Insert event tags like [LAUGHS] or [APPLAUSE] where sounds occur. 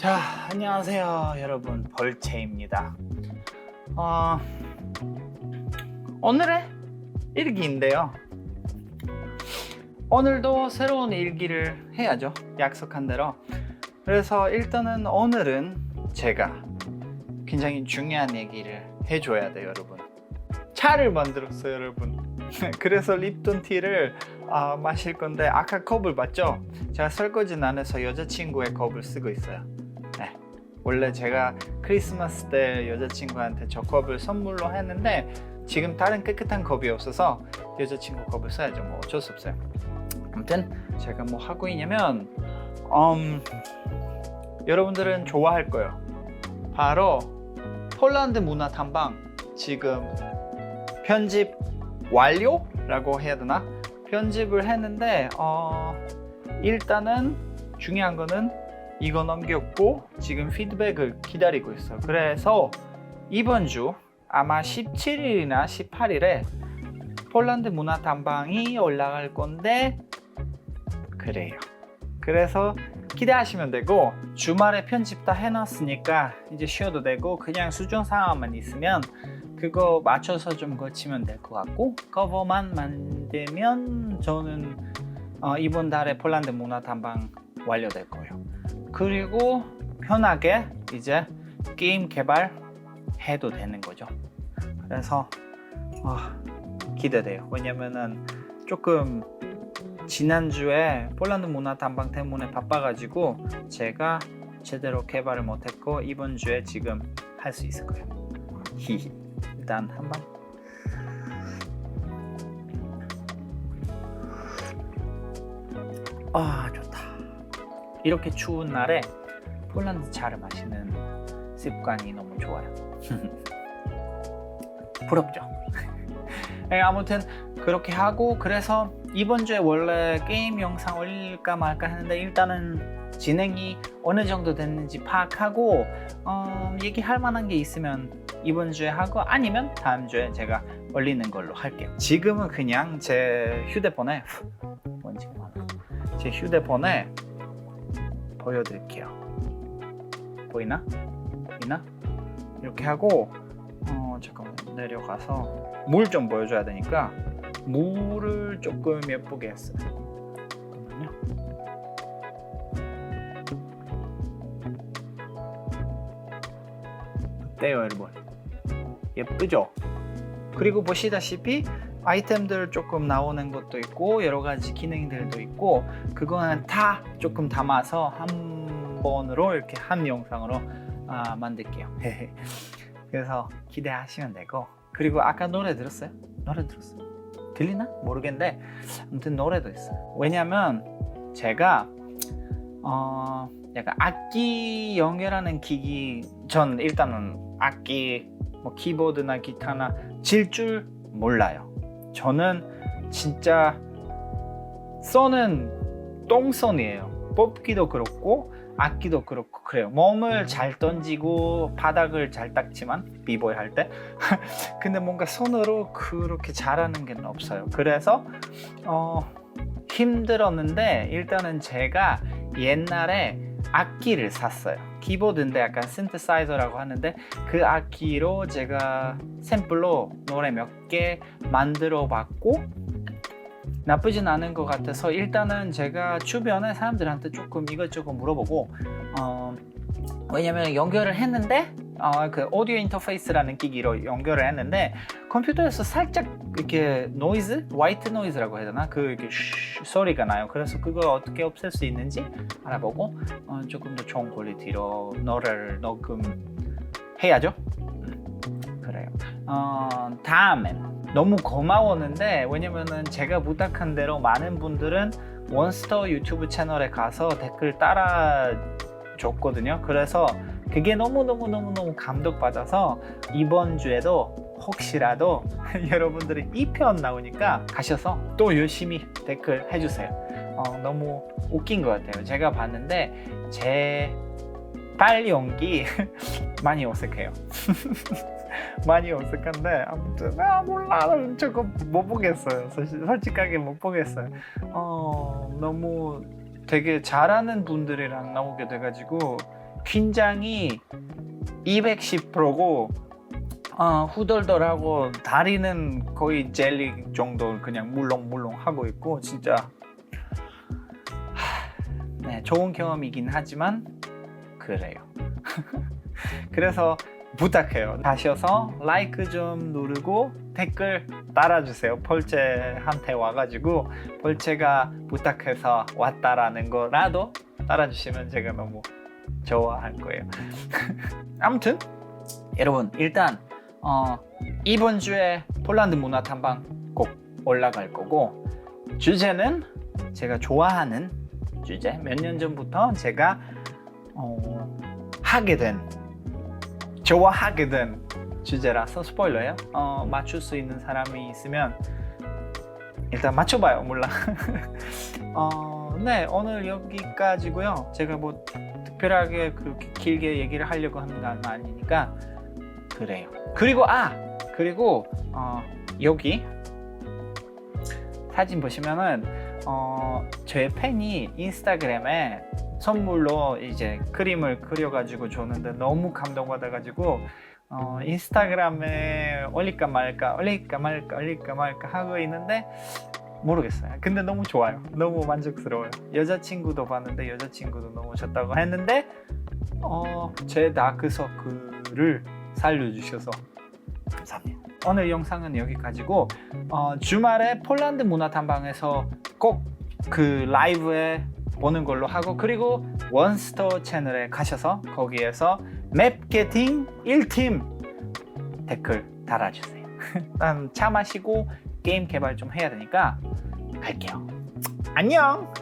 자, 안녕하세요, 여러분. 벌채입니다. 어, 오늘의 일기인데요. 오늘도 새로운 일기를 해야죠. 약속한 대로. 그래서 일단은 오늘은 제가 굉장히 중요한 얘기를 해줘야 돼요, 여러분. 차를 만들었어요, 여러분. [LAUGHS] 그래서 립톤 티를 아, 마실 건데 아까 컵을 봤죠? 제가 설거지는 안 해서 여자친구의 컵을 쓰고 있어요. 네. 원래 제가 크리스마스 때 여자친구한테 저 컵을 선물로 했는데 지금 다른 깨끗한 컵이 없어서 여자친구 컵을 써야죠. 뭐 어쩔 수 없어요. 아무튼 제가 뭐 하고 있냐면 음, 여러분들은 좋아할 거예요. 바로 폴란드 문화 탐방 지금 편집 완료라고 해야 되나? 편집을 했는데 어, 일단은 중요한 거는 이거 넘겼고 지금 피드백을 기다리고 있어요. 그래서 이번 주 아마 17일이나 18일에 폴란드 문화 탐방이 올라갈 건데 그래요. 그래서 기대하시면 되고 주말에 편집 다 해놨으니까 이제 쉬어도 되고 그냥 수정 상황만 있으면 그거 맞춰서 좀 고치면 될 것 같고 커버만 만들면 저는 어, 이번 달에 폴란드 문화 탐방 완료될 거예요. 그리고 편하게 이제 게임 개발 해도 되는 거죠. 그래서 어, 기대돼요. 왜냐면은 조금 지난주에 폴란드 문화 탐방 때문에 바빠가지고 제가 제대로 개발을 못했고 이번 주에 지금 할 수 있을 거예요. 히히. 일단 한번 아 좋다. 이렇게 추운 날에 폴란드 차를 마시는 습관이 너무 좋아요. [LAUGHS] 부럽죠. 네, [LAUGHS] 아무튼 그렇게 하고 그래서 이번 주에 원래 게임 영상 올릴까 말까 했는데 일단은 진행이 어느 정도 됐는지 파악하고 어, 얘기할 만한 게 있으면 이번 주에 하고 아니면 다음 주에 제가 올리는 걸로 할게요. 지금은 그냥 제 휴대폰에 [LAUGHS] 먼지가 많아. 제 휴대폰에 보여드릴게요. 보이나? 보이나? 이렇게 하고 어 잠깐만 내려가서 물 좀 보여줘야 되니까 물을 조금 예쁘게 했어요. 잠깐만요. 어때요, 여러분? 예쁘죠? 그리고 보시다시피 아이템들 조금 나오는 것도 있고 여러 가지 기능들도 있고 그거는 다 조금 담아서 한 번으로 이렇게 한 영상으로 아, 만들게요. [LAUGHS] 그래서 기대하시면 되고 그리고 아까 노래 들었어요? 노래 들었어요? 들리나? 모르겠는데 아무튼 노래도 있어요. 왜냐면 제가 어 약간 악기 연결하는 기기 전 일단은 악기 뭐 키보드나 기타나 질 줄 몰라요. 저는 진짜 써는 똥손이에요. 뽑기도 그렇고 악기도 그렇고 그래요. 몸을 잘 던지고 바닥을 잘 닦지만 비보이 할 때. [LAUGHS] 근데 뭔가 손으로 그렇게 잘하는 게 없어요. 그래서 어, 힘들었는데 일단은 제가 옛날에 악기를 샀어요. 키보드인데 약간 신트사이저라고 하는데 그 악기로 제가 샘플로 노래 몇 개 만들어 봤고 나쁘진 않은 것 같아서 일단은 제가 주변에 사람들한테 조금 이것저것 물어보고 어, 왜냐면 연결을 했는데 어, 그 오디오 인터페이스라는 기기로 연결을 했는데 컴퓨터에서 살짝 이렇게 노이즈, 화이트 노이즈라고 해야 되나? 그 이렇게 쉬 소리가 나요. 그래서 그걸 어떻게 없앨 수 있는지 알아보고 어, 조금 더 좋은 퀄리티로 노래를 녹음해야죠. 음, 그래요. 어, 다음엔 너무 고마웠는데 왜냐면은 제가 부탁한 대로 많은 분들은 원스터 유튜브 채널에 가서 댓글 따라 줬거든요. 그래서 그게 너무너무너무너무 감동받아서 이번 주에도 혹시라도 [LAUGHS] 여러분들이 2편 나오니까 가셔서 또 열심히 댓글 해주세요. 어, 너무 웃긴 것 같아요. 제가 봤는데 제빨 연기 [LAUGHS] 많이 어색해요. [LAUGHS] 많이 어색한데 아무튼 아 몰라 저거 못 보겠어요. 사실 솔직하게 못 보겠어요. 어 너무 되게 잘하는 분들이랑 나오게 돼가지고 긴장이 210%고 어, 후덜덜하고 다리는 거의 젤리 정도 그냥 물렁물렁 하고 있고 진짜 하, 네, 좋은 경험이긴 하지만 그래요. [LAUGHS] 그래서 부탁해요. 가셔서 라이크 좀 누르고 댓글 달아주세요. 펄체한테 와가지고 펄체가 부탁해서 왔다라는 거라도 따라주시면 제가 너무 좋아할 거예요. [LAUGHS] 아무튼 여러분 일단 어, 이번 주에 폴란드 문화 탐방 꼭 올라갈 거고 주제는 제가 좋아하는 주제 몇 년 전부터 제가 어, 하게 된 좋아하게 된 주제라서 스포일러예요. 어, 맞출 수 있는 사람이 있으면 일단 맞춰봐요. 몰라. [LAUGHS] 어, 네 오늘 여기까지고요. 제가 뭐 특별하게 그렇게 길게 얘기를 하려고 하는 건 아니니까. 그래요. 그리고 아! 그리고 어, 여기 사진 보시면은 어, 제 팬이 인스타그램에 선물로 이제 그림을 그려가지고 줬는데 너무 감동받아가지고 어, 인스타그램에 올릴까 말까 올릴까 말까 올릴까 말까 하고 있는데 모르겠어요. 근데 너무 좋아요. 너무 만족스러워요. 여자친구도 봤는데 여자친구도 너무 좋다고 했는데 어, 제 다크서클을 살려주셔서 감사합니다. 오늘 영상은 여기까지고 어, 주말에 폴란드 문화 탐방에서 꼭 그 라이브에 보는 걸로 하고 그리고 원스토어 채널에 가셔서 거기에서 맵게팅 1팀 댓글 달아주세요. 일단 [LAUGHS] 차 마시고 게임 개발 좀 해야 되니까 갈게요. 안녕!